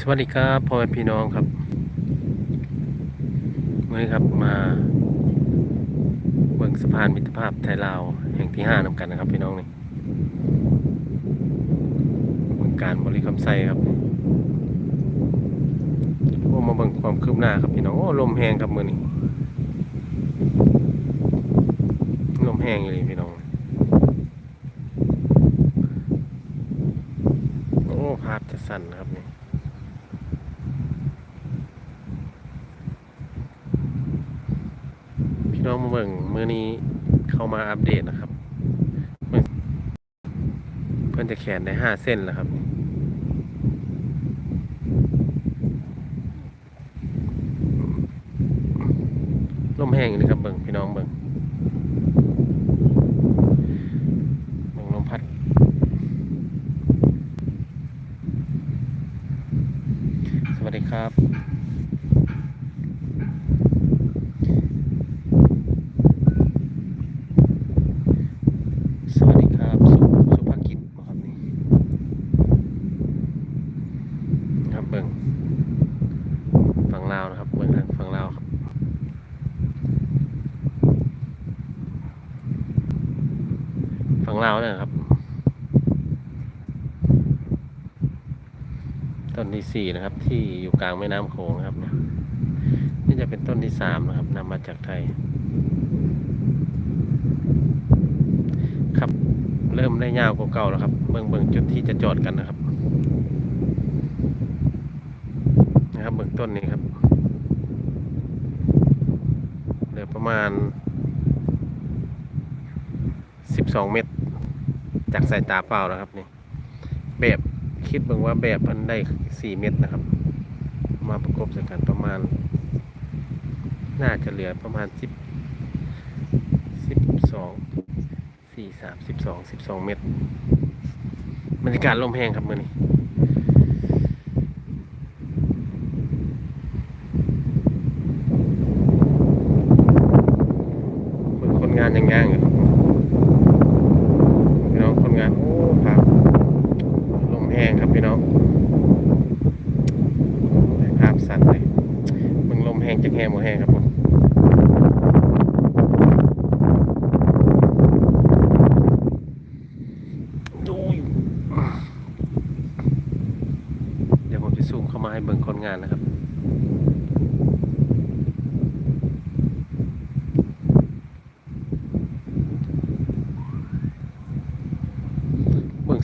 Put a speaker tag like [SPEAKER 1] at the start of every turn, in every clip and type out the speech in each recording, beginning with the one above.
[SPEAKER 1] สวัสดีครับพ่อแม่พี่น้องครับเมื่อนี้ครับมาเบิ่งสะพานมิตรภาพไทยลาวแห่งที่ห้านำกันนะครับ พี่น้องนี่เมืองการบริคำไซครับโอ้มาเบิ่งความคืบหน้าครับพี่น้องโอ้ลมแห้งครับมือนี้ลมแห้งเลยพี่น้องโอ้ภาพจะสั่นนะครับนี่ เมื่องมาเบิ่งมื้อนี้เข้ามาอัปเดตนะครับเพิ่นเพื่อนจะแขนได้ห้าเส้นแล้วครับ ลมแห้งเลยครับเบิ่งพี่น้องเบิ่งเบิ่งลมพัด สวัสดีครับ สวัสดีครับ สุสุภกิจบ่ครับนี่ครับเบิ่งฝั่งลาวนะครับ เบิ่งทางฝั่งลาวครับ ฝั่งลาวเนี่ยครับ ต้นที่สี่นะครับ ที่อยู่กลางแม่น้ำโขงนะครับเนี่ยนี่จะเป็นต้นที่สามนะครับนำมาจากไทย ครับเริ่มได้ยาวกว่าเก่าแล้วครับ เบิ่งเบิ่งจุดที่จะจอดกันนะครับ นะครับเบื้องต้นนี้ครับเหลือประมาณ 12 เมตร จากสายตาเปล่านะครับนี่แบบคิดเบิ่งว่าแบบมันได้4เมตรนะครับ มาประกบใส่กันประมาณ น่าจะเหลือประมาณ10 12สี่สามสิบสองสิบสองเมตรบรรยากาศลมแห้งครับมื่อนี้งคนงานยังย่างอยู่ครับพี่น้องคนงานโอ้ครับลม แห้งครับพี่น้องภาพสั่นเลยมึงลมแห้งจากแห้งหมดแห้งครับผมดูอยู่เดี๋ยวผมจะซูมเข้ามาให้เบิ่งคนงานนะครับ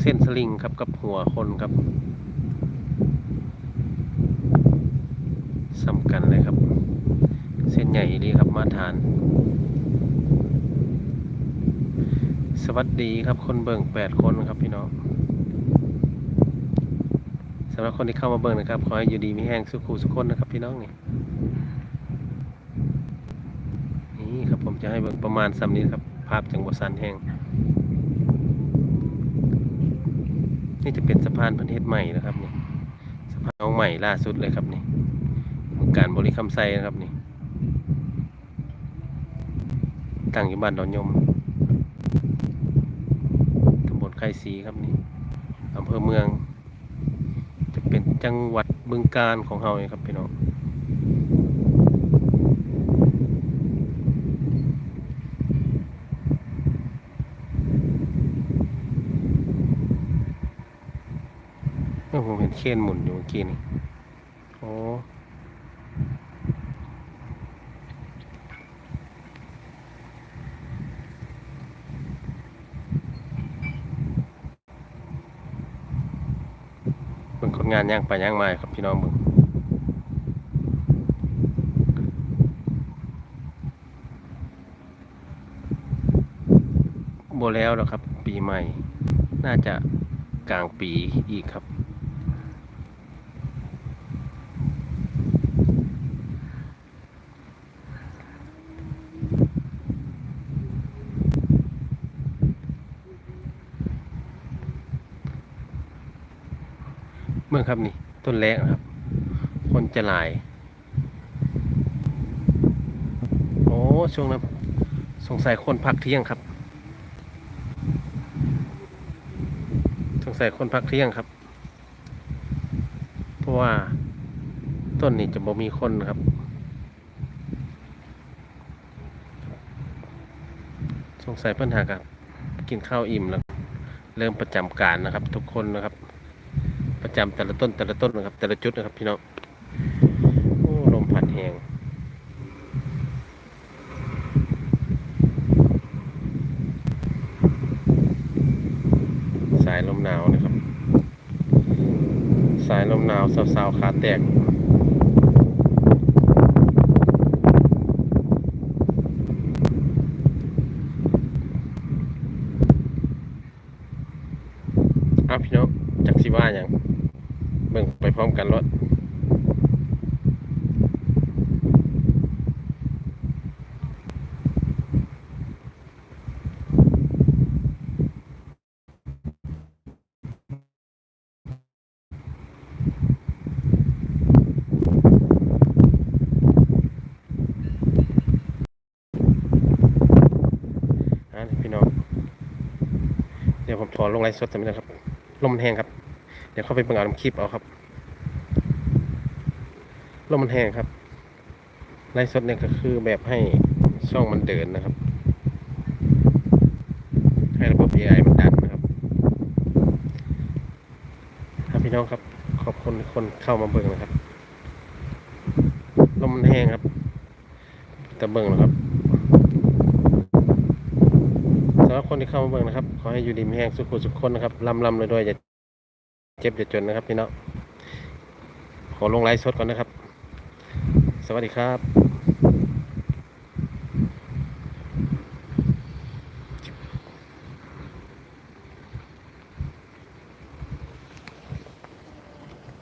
[SPEAKER 1] เส้นสลิงครับกับหัวคนครับสำคัญเลยครับ เส้นใหญ่ดีครับมาฐาน สวัสดีครับคนเบิ่งแปดคนครับพี่น้องสำหรับคนที่เข้ามาเบิ่งนะครับ ขอให้อยู่ดีมีแห้งสุขุสุขคนนะครับพี่น้องนี่นี่ครับผมจะให้เบิ่งประมาณสำนี้ครับ ภาพจังหวัดสันแห้ง นี่จะเป็นสะพานประเทศใหม่นะครับนี่สะพานองใหม่ล่าสุดเลยครับนี่การบริคำไซนะครับนี่ตั้งอยู่บ้านดอนยมตำบลไข่สีครับนี่อำเภอเมือง จะเป็นจังหวัดบึงการของเราเองครับพี่น้อง เมื่อผมเห็นเคนหมุนอยู่เมื่อกี้นี่โอ้เป็นคนงานย่างไปย่างมาครับพี่น้องมึงโบแล้วหรอกครับ ปีใหม่ น่าจะกลางปีอีกครับ เมื่อครับนี่ต้นแรกนะครับ คนจะหลาย โอ้ช่วงนั้นสงสัยคนพักเที่ยงครับ สงสัยคนพักเที่ยงครับ เพราะว่า ต้นนี้จะบ่มีคนครับ สงสัยเพิ่นหากับกินข้าวอิ่มแล้ว เริ่มประจำการนะครับ ทุกคนนะครับ ประจำแต่ละต้นแต่ละต้นนะครับ แต่ละจุดนะครับพี่น้องโอ้ลมพัดแหงสายลมหนาวนะครับ สายลมหนาวสาวๆขาแตกอ้าวพี่น้อง จักสิว่าอย่างเบิ่งไปพร้อมกันรถนะพี่น้อง เดี๋ยวผมถอนลงไลฟ์สดจะไม่ได้ครับ ลมมันแห้งครับ เดี๋ยวเข้าไปเบิ่งเอาคลิปเอาครับลมมันแห้งครับไลฟ์สดเนี่ยก็คือแบบให้ช่องมันเดินนะครับ ให้ระบบ AI มันดันนะครับครับพี่น้องครับ ขอบคุณคนเข้ามาเบิ่งนะครับ ลมมันแห้งครับ แต่เบิ่งนะครับ สำหรับ คนที่เข้ามาเบิ่งนะครับ ขอให้อยู่ดีมีแห้งสุขุสุขคนนะครับลำลำเลยด้วยอย่าเจ็บอย่าจนนะครับพี่น้องขอลงไลฟ์สดก่อนนะครับ สวัสดีครับ